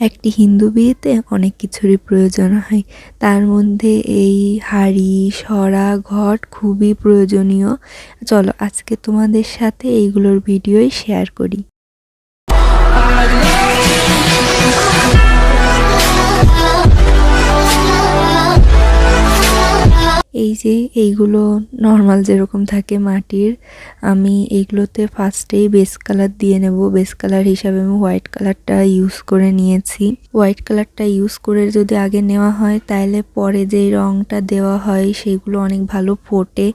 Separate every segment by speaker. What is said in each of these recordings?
Speaker 1: একটি হিন্দু বিয়েতে অনেক কিছুরই প্রয়োজন হয়। তার মধ্যে এই হাড়ি, সরা, ঘট খুবই প্রয়োজনীয়। চলো আজকে তোমাদের সাথে এইগুলোর ভিডিওই শেয়ার করি। এই যে এইগুলো নর্মাল যেরকম থাকে মাটির, আমি এইগুলোতে ফার্স্টেই বেস কালার দিয়ে নেব। বেস কালার হিসাবে আমি হোয়াইট কালারটা ইউজ করে নিয়েছি। হোয়াইট কালারটা ইউজ করে যদি আগে নেওয়া হয় তাহলে পরে যেই রঙটা দেওয়া হয়, সেগুলো অনেক ভালো ফোটে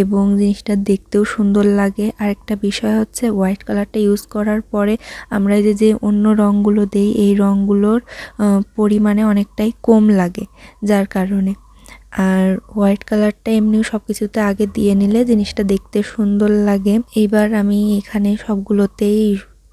Speaker 1: এবং জিনিসটা দেখতেও সুন্দর লাগে। আর একটা বিষয় হচ্ছে হোয়াইট কালারটা ইউজ করার পরে আমরা যে যে অন্য রঙগুলো দেই, এই রঙগুলোর পরিমাণে অনেকটাই কম লাগে, যার কারণে। আর হোয়াইট কালারটা এমনিও সব কিছুতে আগে দিয়ে নিলে জিনিসটা দেখতে সুন্দর লাগে। এবার আমি এখানে সবগুলোতেই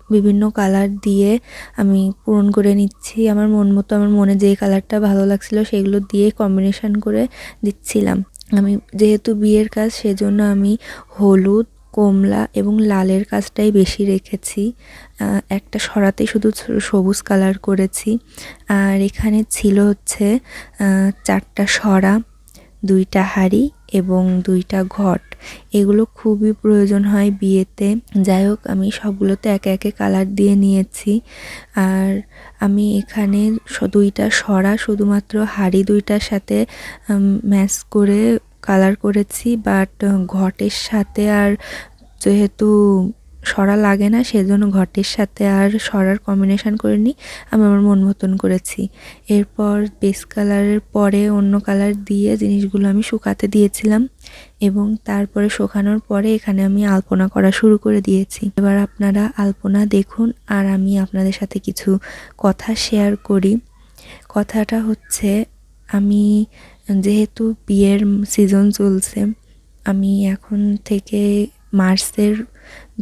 Speaker 1: বিভিন্ন কালার দিয়ে আমি পূরণ করে নিচ্ছি। আমার মন মতো, আমার মনে যে কালারটা ভালো লাগছিল সেগুলো দিয়ে কম্বিনেশান করে দিচ্ছিলাম। আমি যেহেতু বিয়ের কাজ, সেজন্য আমি হলুদ কমলা এবং লালের কাজটাই বেশি রেখেছি। একটা সরাতে শুধু সবুজ কালার করেছি। আর এখানে ছিল হচ্ছে চারটা সরা, দুইটা হাঁড়ি এবং দুইটা ঘট। এগুলো খুবই প্রয়োজন হয় বিয়েতে। যাই হোক, আমি সবগুলোতে একে একে কালার দিয়ে নিয়েছি। আর আমি এখানে দুইটা সরা শুধুমাত্র হাড়ি দুইটার সাথে ম্যাচ করে কালার করেছি বাট ঘটের সাথে আর যেহেতু সরা লাগে না, সেজন্য ঘটের সাথে আর সরার কম্বিনেশন করে নিই আমি আমার মন মতন করেছি। এরপর বেস কালারের পরে অন্য কালার দিয়ে জিনিসগুলো আমি শুকাতে দিয়েছিলাম এবং তারপরে শুকানোর পরে এখানে আমি আলপনা করা শুরু করে দিয়েছি। এবার আপনারা আলপনা দেখুন আর আমি আপনাদের সাথে কিছু কথা শেয়ার করি। কথাটা হচ্ছে, আমি যেহেতু বিয়ের সিজন চলছে, আমি এখন থেকে মার্চের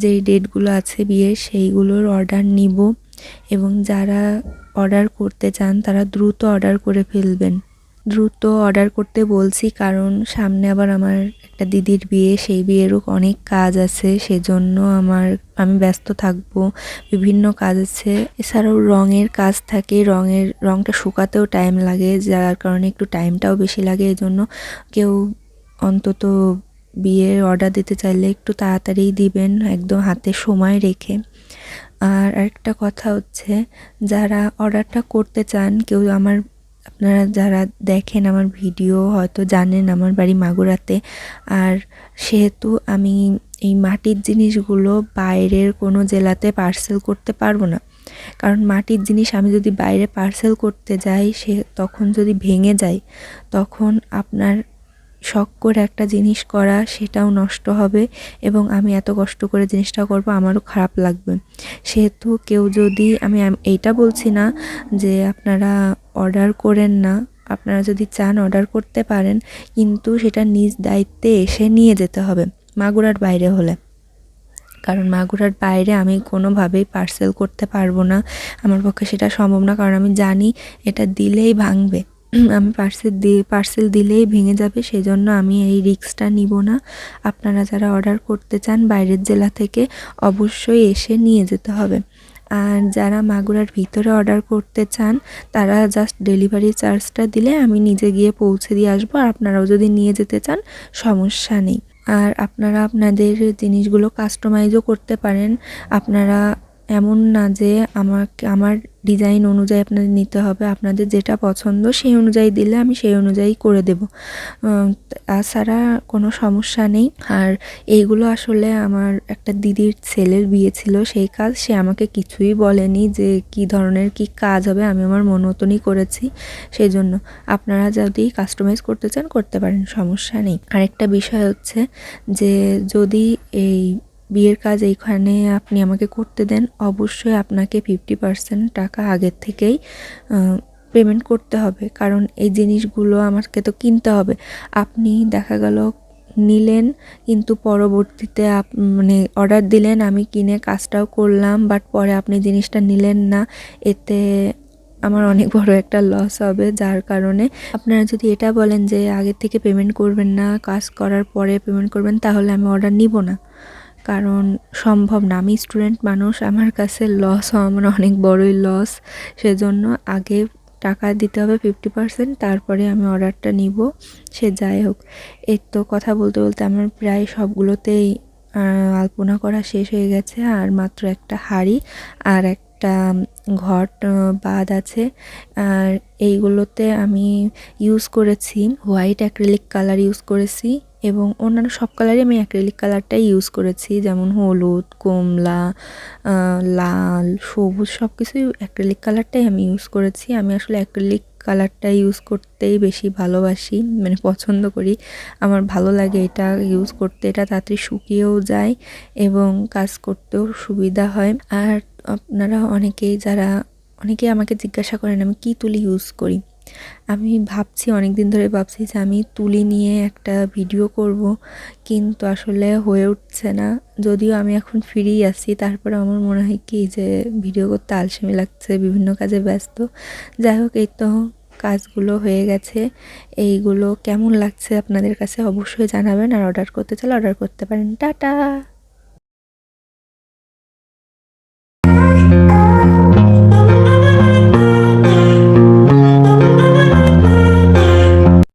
Speaker 1: যে ডেটগুলো আছে বিয়ের সেইগুলোর অর্ডার নিব এবং যারা অর্ডার করতে চান তারা দ্রুত অর্ডার করে ফেলবেন। দ্রুত অর্ডার করতে বলছি, কারণ সামনে আবার আমার একটা দিদির বিয়ে, সেই বিয়েরও অনেক কাজ আছে, সেজন্য আমার, আমি ব্যস্ত থাকব, বিভিন্ন কাজ আছে। এছাড়াও রঙের কাজ থাকে, রঙের, রঙটা শুকাতেও টাইম লাগে, যার কারণে একটু টাইমটাও বেশি লাগে এই জন্য কেউ অন্তত বিয়ের অর্ডার দিতে চাইলে একটু তাড়াতাড়ি দিবেন, একদম হাতে সময় রেখে। আর আরেকটা কথা হচ্ছে, যারা অর্ডারটা করতে চান, কেউ আমার আপনারা যারা দেখেন আমার ভিডিও, হয়তো জানেন আমার বাড়ি মাগুরাতে। আর সেহেতু আমি এই মাটির জিনিসগুলো বাইরের কোনো জেলাতে পার্সেল করতে পারব না। কারণ মাটির জিনিস আমি যদি বাইরে পার্সেল করতে যাই, সে তখন যদি ভেঙে যায়, তখন আপনার শখ করে একটা জিনিস করা, সেটাও নষ্ট হবে এবং আমি এত কষ্ট করে জিনিসটা করব, আমারও খারাপ লাগবে। সেহেতু কেউ যদি, আমি এইটা বলছি না যে আপনারা অর্ডার করেন না, আপনারা যদি চান অর্ডার করতে পারেন, কিন্তু সেটা নিজ দায়িত্বে এসে নিয়ে যেতে হবে, মাগুরার বাইরে হলে। কারণ মাগুরার বাইরে আমি কোনোভাবেই পার্সেল করতে পারব না, আমার পক্ষে সেটা সম্ভব না, কারণ আমি জানি এটা দিলেই ভাঙবে। আমি পার্সেল দিয়ে পার্সেল দিলেই ভেঙে যাবে, সেজন্য আমি এই রিক্সটা নিব না। আপনারা যারা অর্ডার করতে চান বাইরের জেলা থেকে, অবশ্যই এসে নিয়ে যেতে হবে। আর যারা মাগুরার ভিতরে অর্ডার করতে চান, তারা জাস্ট ডেলিভারি চার্জটা দিলে আমি নিজে গিয়ে পৌঁছে দিয়ে আসব। আর আপনারাও যদি নিয়ে যেতে চান, সমস্যা নেই। আর আপনারা আপনাদের জিনিসগুলো কাস্টমাইজও করতে পারেন। আপনারা এমন না যে আমাকে, আমার ডিজাইন অনুযায়ী আপনাদের নিতে হবে। আপনাদের যেটা পছন্দ সেই অনুযায়ী দিলে আমি সেই অনুযায়ী করে দেব। তাছাড়া কোনো সমস্যা নেই। আর এইগুলো আসলে আমার একটা দিদির ছেলের বিয়ে ছিল, সেই কাজ সে আমাকে কিছুই বলেনি যে কি ধরনের কি কাজ হবে। আমি আমার মন মতনই করেছি সেই জন্য আপনারা যদি কাস্টমাইজ করতে চান, করতে পারেন, সমস্যা নেই। আরেকটা বিষয় হচ্ছে যে যদি এই বিয়ের কাজ এইখানে আপনি আমাকে করতে দেন। অবশ্যই আপনাকে ফিফটি পার্সেন্ট টাকা আগের থেকেই পেমেন্ট করতে হবে। কারণ এই জিনিসগুলো আমাকে তো কিনতে হবে। আপনি দেখা গেল নিলেন, কিন্তু পরবর্তীতে আপ মানে অর্ডার দিলেন, আমি কিনে কাজটাও করলাম বাট পরে আপনি জিনিসটা নিলেন না। এতে আমার অনেক বড় একটা লস হবে, যার কারণে আপনারা যদি এটা বলেন যে আগে থেকে পেমেন্ট করবেন না, কাজ করার পরে পেমেন্ট করবেন, তাহলে আমি অর্ডার নিব না। কারণ সম্ভব না। আমি স্টুডেন্ট মানুষ, আমার কাছে লস হওয়া মানে অনেক বড়ই লস সেজন্য আগে টাকা দিতে হবে ফিফটি পার্সেন্ট তারপরে আমি অর্ডারটা নিব, সে যাই হোক। এর তো কথা বলতে বলতে আমার প্রায় সবগুলোতেই আলপনা করা শেষ হয়ে গেছে, আর মাত্র একটা হাড়ি আর একটা ঘট বাদ আছে। আর এইগুলোতে আমি ইউজ করেছি হোয়াইট অ্যাক্রেলিক কালার ইউজ করেছি এবং অন্যান্য সব কালারই আমি অ্যাক্রেলিক কালারটাই ইউজ করেছি, যেমন হলুদ, কমলা লাল, সবুজ সব কিছুই অ্যাক্রিলিক কালারটাই আমি ইউজ করেছি। আমি আসলে অ্যাক্রিলিক কালারটা ইউজ করতেই বেশি ভালোবাসি মানে পছন্দ করি। আমার ভালো লাগে এটা ইউজ করতে, এটা তাড়াতাড়ি শুকিয়েও যায় এবং কাজ করতেও সুবিধা হয়। আর আপনারা অনেকেই যারা, অনেকেই আমাকে জিজ্ঞাসা করেন, আমি কী তুলি ইউজ করি? আমি ভাবছি অনেক দিন ধরে ভাবছি যে আমি তুলি নিয়ে একটা ভিডিও করব, কিন্তু আসলে হয়ে উঠছে না। যদিও আমি এখন ফ্রি আছি তারপরে আমার মনে হয় কি যে ভিডিও করতে আলসেমি লাগছে, বিভিন্ন কাজে ব্যস্ত। যাই হোক, এই তো কাজগুলো হয়ে গেছে। এইগুলো কেমন লাগছে আপনাদের কাছে অবশ্যই জানাবেন, আর অর্ডার করতে চাইলে অর্ডার করতে পারেন। টাটা!